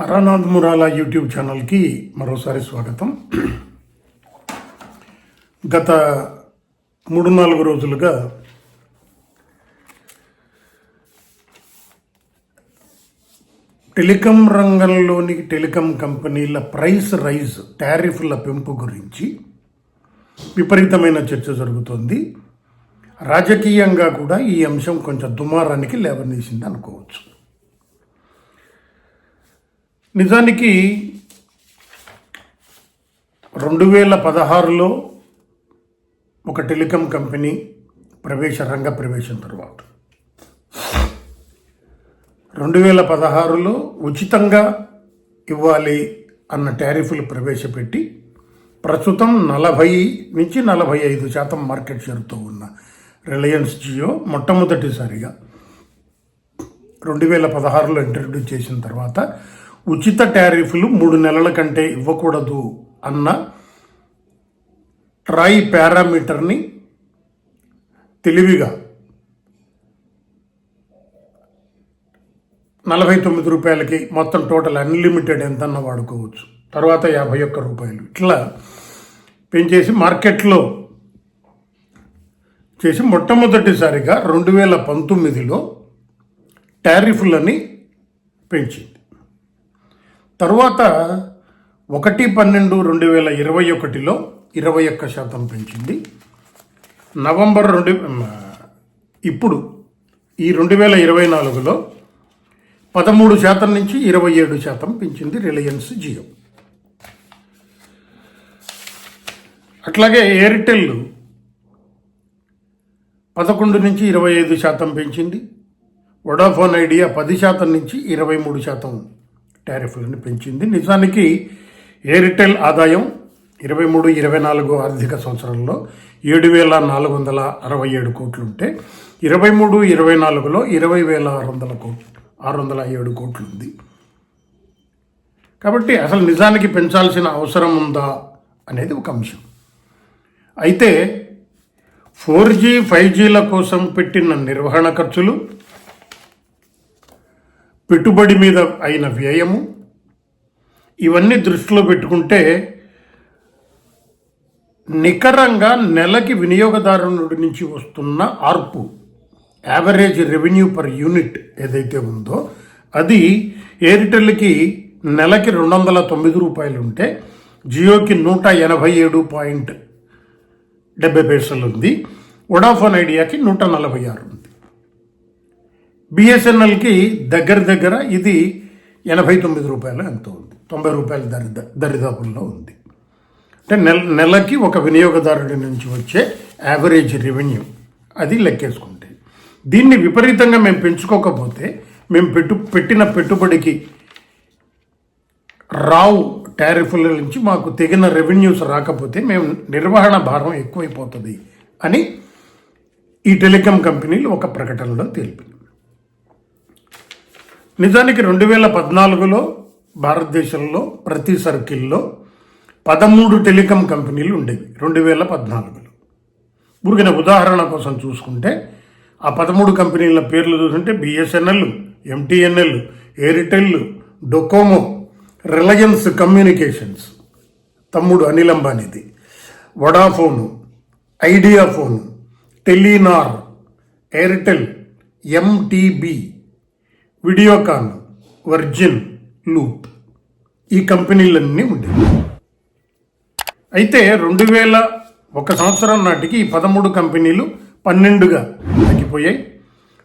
Taranath మురాలా YouTube ఛానల్కి మరోసారి స్వాగతం. గత మూడు నాలుగు రోజులుగా టెలికాం రంగంలోని టెలికాం కంపెనీల ప్రైస్ రైజ్ టారిఫ్ల పెంపు గురించి విపరీతమైన చర్చ జరుగుతోంది. రాజకీయంగా కూడా ఈ అంశం కొంచెం దుమారానికి లేవనీసింది అనుకోవచ్చు నిజానికి రెండు వేల పదహారులో ఒక టెలికాం కంపెనీ ప్రవేశ రంగ ప్రవేశం తర్వాత. రెండు వేల పదహారులో ఉచితంగా ఇవ్వాలి అన్న ట్యారిఫ్లు ప్రవేశపెట్టి ప్రస్తుతం నలభై నుంచి నలభై ఐదు శాతం మార్కెట్ షేర్తో ఉన్న రిలయన్స్ జియో మొట్టమొదటిసారిగా రెండు వేల పదహారులో ఇంట్రడ్యూస్ చేసిన తర్వాత ఉచిత టారిఫ్లు మూడు నెలల కంటే ఇవ్వకూడదు అన్న ట్రై పారామీటర్ని తెలివిగా నలభై తొమ్మిది రూపాయలకి మొత్తం టోటల్ అన్లిమిటెడ్ ఎంతన్నా వాడుకోవచ్చు. తర్వాత యాభై ఒక్క రూపాయలు. ఇట్లా పెంచేసి మార్కెట్లో చేసి మొట్టమొదటిసారిగా రెండు వేల పంతొమ్మిదిలో టారిఫ్లని పెంచింది. తరువాత ఒకటి పన్నెండు రెండు వేల ఇరవై ఒకటిలో ఇరవై ఒక్క శాతం పెంచింది. నవంబర్ రెండు ఇప్పుడు ఈ రెండు వేల ఇరవై నాలుగులో పదమూడు శాతం నుంచి ఇరవై ఏడు శాతం పెంచింది రిలయన్స్ జియో. అట్లాగే ఎయిర్టెల్ పదకొండు నుంచి ఇరవై ఐదు శాతం పెంచింది. వొడాఫోన్ ఐడియా పది శాతం నుంచి ఇరవై మూడు శాతం టారిఫ్లను పెంచింది. నిజానికి ఎయిర్టెల్ ఆదాయం ఇరవై మూడు ఇరవై నాలుగు ఆర్థిక సంవత్సరంలో ఏడు వేల నాలుగు వందల అరవై ఏడు కోట్లుంటే ఇరవై మూడు ఇరవై నాలుగులో ఇరవై వేల ఆరు వందల కోట్లు ఆరు వందల ఏడు కోట్లు ఉంది కాబట్టి అసలు నిజానికి పెంచాల్సిన అవసరం ఉందా అనేది ఒక అంశం. అయితే ఫోర్ జీ ఫైవ్ జీల కోసం పెట్టిన నిర్వహణ ఖర్చులు పెట్టుబడి మీద అయిన వ్యయము ఇవన్నీ దృష్టిలో పెట్టుకుంటే నికరంగా నెలకి వినియోగదారునుడి నుంచి వస్తున్న ARPU average revenue per unit ఏదైతే ఉందో అది ఎయిర్టెల్కి నెలకి రెండు వందల తొమ్మిది రూపాయలు ఉంటే జియోకి నూట ఎనభై ఏడు పాయింట్ డెబ్బై పైసలు ఉంది వొడాఫోన్ ఐడియాకి నూట నలభై ఆరు ఉంది. బిఎస్ఎన్ఎల్కి దగ్గర దగ్గర ఇది ఎనభై తొమ్మిది రూపాయలు ఎంతో ఉంది. తొంభై రూపాయల దరిద దరిదాపుల్లో ఉంది. అంటే నెల నెలకి ఒక వినియోగదారుడి నుంచి వచ్చే యావరేజ్ రెవెన్యూ అది లెక్కేసుకుంటే. దీన్ని విపరీతంగా మేము పెంచుకోకపోతే మేము పెట్టు పెట్టిన పెట్టుబడికి రావు టారిఫ్ల నుంచి మాకు తెగిన రెవెన్యూస్ రాకపోతే మేము నిర్వహణ భారం ఎక్కువైపోతుంది అని ఈ టెలికాం కంపెనీలు ఒక ప్రకటనలో తెలిపింది నిజానికి రెండు వేల పద్నాలుగులో భారతదేశంలో ప్రతి సర్కిల్లో పదమూడు టెలికాం కంపెనీలు ఉండేవి రెండు వేల పద్నాలుగులో. ఊరికిన ఉదాహరణ కోసం చూసుకుంటే ఆ పదమూడు కంపెనీల పేర్లు చూసుకుంటే BSNL MTNL Airtel Docomo Reliance communications. తమ్ముడు Anil అంబానీది. Vodafone Idea phone Telenor Airtel MTB Videocon Virgin Loop ఈ కంపెనీలన్నీ ఉండేవి. అయితే రెండు వేల ఒక సంవత్సరం నాటికి ఈ పదమూడు కంపెనీలు పన్నెండుగా తగ్గిపోయాయి.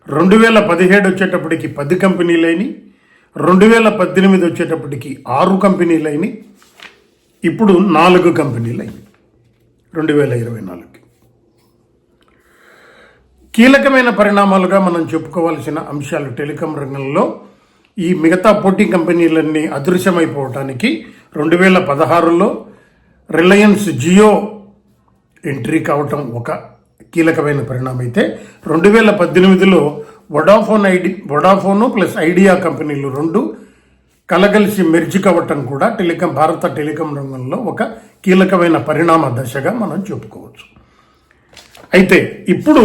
రెండు వేల పదిహేడు వచ్చేటప్పటికి పది కంపెనీలైనవి రెండు వేల పద్దెనిమిది వచ్చేటప్పటికి ఆరు కంపెనీలైనవి ఇప్పుడు నాలుగు కంపెనీలైనవి రెండు వేల ఇరవై నాలుగు. కీలకమైన పరిణామాలుగా మనం చెప్పుకోవాల్సిన అంశాలు టెలికాం రంగంలో ఈ మిగతా పోటీ కంపెనీలన్నీ అదృశ్యమైపోవటానికి రెండు వేల పదహారులో రిలయన్స్ జియో ఎంట్రీ కావటం ఒక కీలకమైన పరిణామం అయితే రెండు వేల పద్దెనిమిదిలో Vodafone Idea Vodafone plus Idea కంపెనీలు రెండు కలగలిసి మెర్జి కావటం కూడా టెలికాం భారత టెలికాం రంగంలో ఒక కీలకమైన పరిణామ దశగా మనం చెప్పుకోవచ్చు. అయితే ఇప్పుడు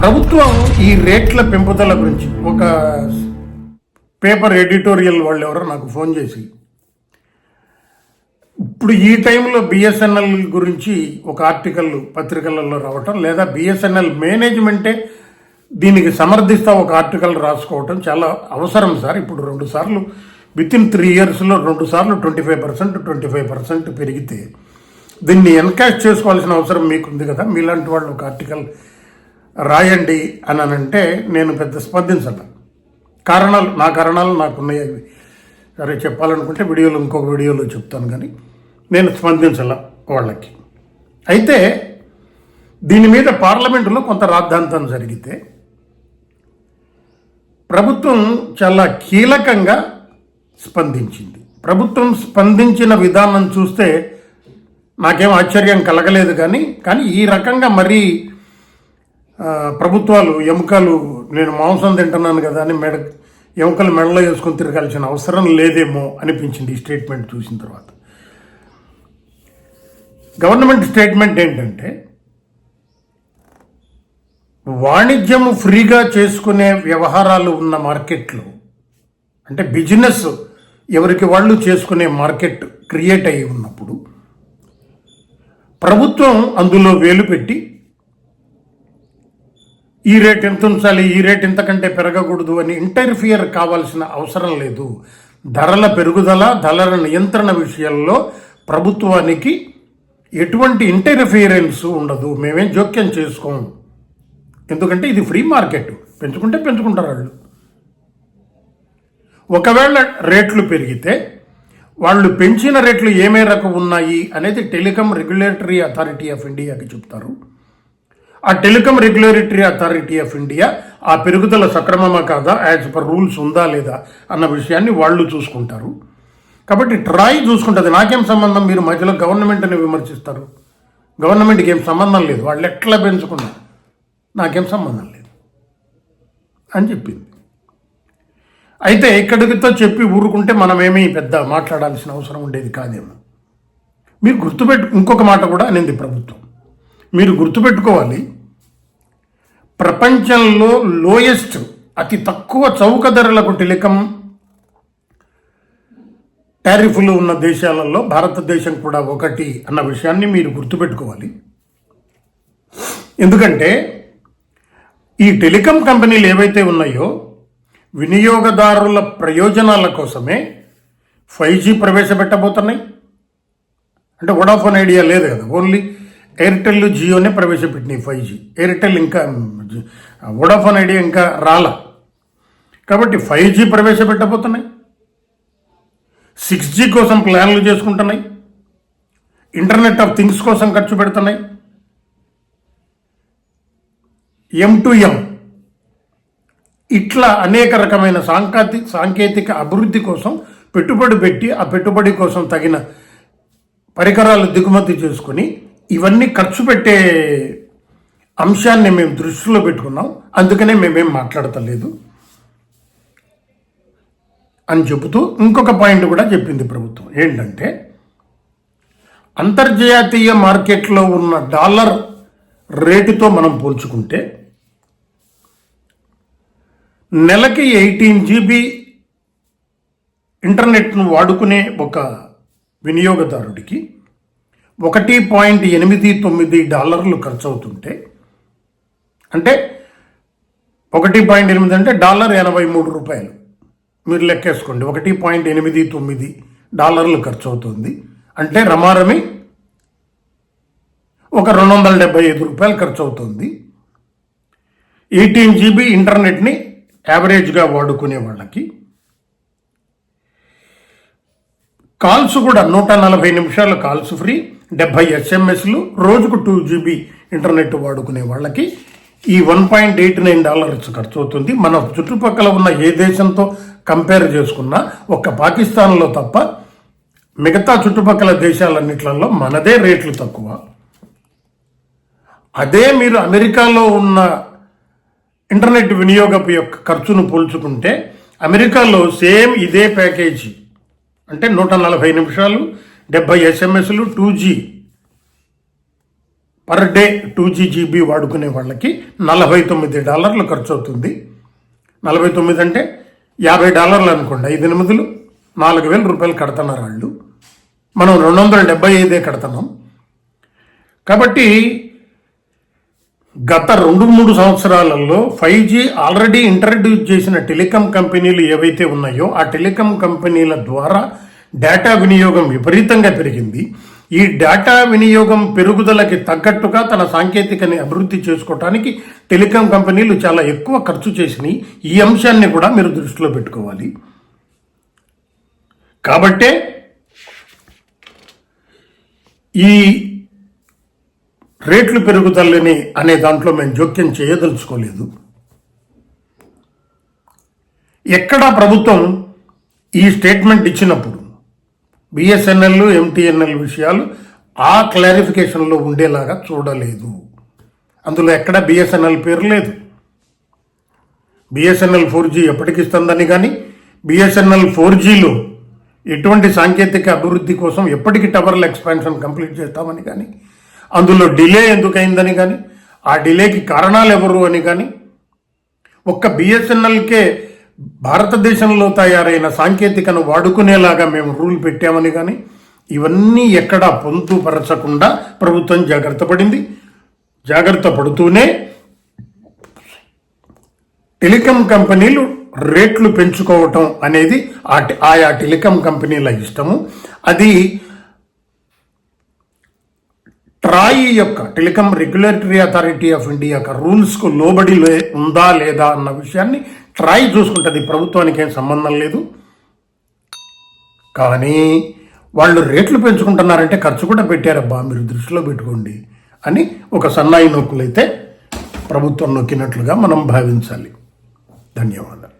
ప్రభుత్వం ఈ రేట్ల పెంపుదల గురించి ఒక పేపర్ ఎడిటోరియల్ వాళ్ళు ఎవరో నాకు ఫోన్ చేసి ఇప్పుడు ఈ టైంలో బిఎస్ఎన్ఎల్ గురించి ఒక ఆర్టికల్ పత్రికలలో రావటం లేదా బిఎస్ఎన్ఎల్ మేనేజ్మెంటే దీనికి సమర్థిస్తా ఒక ఆర్టికల్ రాసుకోవటం చాలా అవసరం సార్. ఇప్పుడు రెండు సార్లు విత్ ఇన్ త్రీ ఇయర్స్లో రెండు సార్లు twenty five percent twenty five percent పెరిగితే దీన్ని ఎన్కాష్ చేసుకోవాల్సిన అవసరం మీకుంది కదా? మీలాంటి వాళ్ళు ఒక ఆర్టికల్ రాయండి అని అంటే నేను పెద్ద స్పందించను. కారణాలు నా కారణాలు నాకున్నాయి. అవి సరే చెప్పాలనుకుంటే వీడియోలో ఇంకొక వీడియోలో చెప్తాను కానీ నేను స్పందించాల వాళ్ళకి. అయితే దీని మీద పార్లమెంటులో కొంత రాద్ధాంతం జరిగితే ప్రభుత్వం చాలా కీలకంగా స్పందించింది. ప్రభుత్వం స్పందించిన విధానం చూస్తే నాకేం ఆశ్చర్యం కలగలేదు కానీ కానీ ఈ రకంగా మరీ ప్రభుత్వాలు ఎముకలు నేను మాంసం తింటున్నాను కదా అని మెడ ఎముకలు మెడలో వేసుకొని తిరగాల్సిన అవసరం లేదేమో అనిపించింది ఈ స్టేట్మెంట్ చూసిన తర్వాత. గవర్నమెంట్ స్టేట్మెంట్ ఏంటంటే వాణిజ్యము ఫ్రీగా చేసుకునే వ్యవహారాలు ఉన్న మార్కెట్లు అంటే బిజినెస్ ఎవరికి వాళ్ళు చేసుకునే మార్కెట్ క్రియేట్ అయి ఉన్నప్పుడు ప్రభుత్వం అందులో వేలు పెట్టి ఈ రేట్ ఎంత ఉంచాలి ఈ రేట్ ఇంతకంటే పెరగకూడదు అని ఇంటర్ఫియర్ కావాల్సిన అవసరం లేదు. ధరల పెరుగుదల ధరల నియంత్రణ విషయంలో ప్రభుత్వానికి ఎటువంటి ఇంటర్ఫియరెన్స్ ఉండదు. మేమేం జోక్యం చేసుకోము. ఎందుకంటే ఇది ఫ్రీ మార్కెట్. పెంచుకుంటే పెంచుకుంటారు వాళ్ళు. ఒకవేళ రేట్లు పెరిగితే వాళ్ళు పెంచిన రేట్లు ఏ మేరకు ఉన్నాయి అనేది టెలికాం రెగ్యులేటరీ అథారిటీ ఆఫ్ ఇండియాకి చెప్తారు. ఆ telecom regulatory authority of India ఆ పెరుగుదల సక్రమమా కాదా యాజ్ పర్ రూల్స్ ఉందా లేదా అన్న విషయాన్ని వాళ్ళు చూసుకుంటారు. కాబట్టి ట్రాయ్ చూసుకుంటుంది. నాకేం సంబంధం? మీరు మధ్యలో గవర్నమెంట్ని విమర్శిస్తారు. గవర్నమెంట్కి ఏం సంబంధం లేదు. వాళ్ళు ఎట్లా పెంచుకున్నారు? నాకేం సంబంధం లేదు. అని చెప్పింది. అయితే ఇక్కడితో చెప్పి ఊరుకుంటే మనమేమీ పెద్ద మాట్లాడాల్సిన అవసరం ఉండేది కాదేమో. మీరు గుర్తుపెట్టు ఇంకొక మాట కూడా అనేది ప్రభుత్వం. మీరు గుర్తుపెట్టుకోవాలి ప్రపంచంలో లోయెస్ట్ అతి తక్కువ చౌక ధరలకు టెలికం టారిఫ్లు ఉన్న దేశాలలో భారతదేశం కూడా ఒకటి అన్న విషయాన్ని మీరు గుర్తుపెట్టుకోవాలి. ఎందుకంటే ఈ టెలికాం కంపెనీలు ఏవైతే ఉన్నాయో వినియోగదారుల ప్రయోజనాల కోసమే ఫైవ్ జీ ప్రవేశపెట్టబోతున్నాయి. అంటే వడాఫోన్ ఐడియా లేదు కదా ఓన్లీ ఎయిర్టెల్ జియోనే ప్రవేశపెట్టినాయి ఫైవ్ జీ. ఎయిర్టెల్ ఇంకా వోడాఫోన్ ఐడియా ఇంకా రాలా. కాబట్టి ఫైవ్ జీ ప్రవేశపెట్టబోతున్నాయి. సిక్స్ జీ కోసం ప్లాన్లు చేసుకుంటున్నాయి. ఇంటర్నెట్ ఆఫ్ థింగ్స్ కోసం ఖర్చు పెడుతున్నాయి. M to M. ఇట్లా అనేక రకమైన సాంకేతిక సాంకేతిక అభివృద్ధి కోసం పెట్టుబడి పెట్టి ఆ పెట్టుబడి కోసం తగిన పరికరాలు దిగుమతి చేసుకుని ఇవన్నీ ఖర్చు పెట్టే అంశాన్ని మేము దృష్టిలో పెట్టుకున్నాం. అందుకనే మేమేం మాట్లాడతలేదు అని చెబుతూ ఇంకొక పాయింట్ కూడా చెప్పింది ప్రభుత్వం. ఏంటంటే అంతర్జాతీయ మార్కెట్లో ఉన్న డాలర్ రేటుతో మనం పోల్చుకుంటే నెలకి ఎయిటీన్ జీబీ ఇంటర్నెట్ను వాడుకునే ఒక వినియోగదారుడికి ఒకటి పాయింట్ ఎనిమిది తొమ్మిది డాలర్లు ఖర్చు అవుతుంటే అంటే ఒకటి పాయింట్ ఎనిమిది అంటే డాలర్ ఎనభై మూడు రూపాయలు. మీరు లెక్కేసుకోండి. ఒకటి పాయింట్ ఎనిమిది తొమ్మిది డాలర్లు ఖర్చు అవుతుంది అంటే రమారమి ఒక రెండు వందల డెబ్బై ఐదు రూపాయలు ఖర్చు అవుతుంది ఎయిటీన్ జీబీ ఇంటర్నెట్ని యావరేజ్గా వాడుకునే వాళ్ళకి కాల్స్ కూడా నూట నలభై నిమిషాల కాల్స్ ఫ్రీ. డెబ్బై ఎస్ఎంఎస్లు రోజుకు టూ జీబీ ఇంటర్నెట్ వాడుకునే వాళ్ళకి ఈ one point eight nine dollars ఖర్చు అవుతుంది. మన చుట్టుపక్కల ఉన్న ఏ దేశంతో కంపేర్ చేసుకున్నా ఒక్క పాకిస్తాన్లో తప్ప మిగతా చుట్టుపక్కల దేశాలన్నిట్లలో మనదే రేట్లు తక్కువ. అదే మీరు అమెరికాలో ఉన్న ఇంటర్నెట్ వినియోగపు యొక్క ఖర్చును పోల్చుకుంటే అమెరికాలో సేమ్ ఇదే ప్యాకేజీ అంటే నూట నలభై నిమిషాలు డెబ్బై ఎస్ఎంఎస్లు two G per day two G GB వాడుకునే వాళ్ళకి నలభై తొమ్మిది డాలర్లు ఖర్చు అవుతుంది నలభై తొమ్మిది అంటే యాభై డాలర్లు అనుకోండి ఐదు ఎనిమిదిలు నాలుగు వేల రూపాయలు కడుతున్నారు వాళ్ళు. మనం రెండు వందల డెబ్బై ఐదే కడుతున్నాం. కాబట్టి గత రెండు మూడు సంవత్సరాలలో ఫైవ్ జీ ఆల్రెడీ ఇంట్రడ్యూస్ చేసిన టెలికాం కంపెనీలు ఏవైతే ఉన్నాయో ఆ టెలికాం కంపెనీల ద్వారా డేటా వినియోగం విపరీతంగా పెరిగింది. ఈ డేటా వినియోగం పెరుగుదలకి తగ్గట్టుగా తన సాంకేతికని అభివృద్ధి చేసుకోవటానికి టెలికాం కంపెనీలు చాలా ఎక్కువ ఖర్చు చేసినాయి. ఈ అంశాన్ని కూడా మీరు దృష్టిలో పెట్టుకోవాలి. కాబట్టే ఈ రేట్లు పెరుగుదలని అనే దాంట్లో మేము జోక్యం చేయదలుచుకోలేదు. ఎక్కడా ప్రభుత్వం ఈ స్టేట్మెంట్ ఇచ్చినప్పుడు బిఎస్ఎన్ఎల్ ఎంటీఎన్ఎల్ విషయాలు ఆ క్లారిఫికేషన్లో ఉండేలాగా చూడలేదు. అందులో ఎక్కడ బిఎస్ఎన్ఎల్ పేరు లేదు. బిఎస్ఎన్ఎల్ ఫోర్ జీ ఎప్పటికి ఇస్తుందని కానీ బిఎస్ఎన్ఎల్ ఫోర్ జీలో ఎటువంటి సాంకేతిక అభివృద్ధి కోసం ఎప్పటికి టవర్ల ఎక్స్పాన్షన్ కంప్లీట్ చేస్తామని కానీ అందులో డిలే ఎందుకైందని కానీ ఆ డిలేకి కారణాలు ఎవరు అని కానీ ఒక్క బిఎస్ఎన్ఎల్కే భారతదేశంలో తయారైన సాంకేతికను వాడుకునేలాగా మేము రూల్ పెట్టామని కానీ ఇవన్నీ ఎక్కడా పొందుపరచకుండా ప్రభుత్వం జాగ్రత్త పడింది. జాగ్రత్త పడుతూనే టెలికాం కంపెనీలు రేట్లు పెంచుకోవటం అనేది ఆ ఆయా టెలికాం కంపెనీల ఇష్టము. అది ట్రాయ్ యొక్క telecom regulatory authority of India యొక్క రూల్స్కు లోబడి లే- ఉందా లేదా అన్న విషయాన్ని ట్రాయ్ చూసుకుంటుంది. ప్రభుత్వానికి ఏం సంబంధం లేదు. కానీ వాళ్ళు రేట్లు పెంచుకుంటున్నారంటే ఖర్చు కూడా పెట్టారబ్బా. మీరు దృష్టిలో పెట్టుకోండి అని ఒక సన్నాయి నొక్కులైతే ప్రభుత్వం నొక్కినట్లుగా మనం భావించాలి. ధన్యవాదాలు.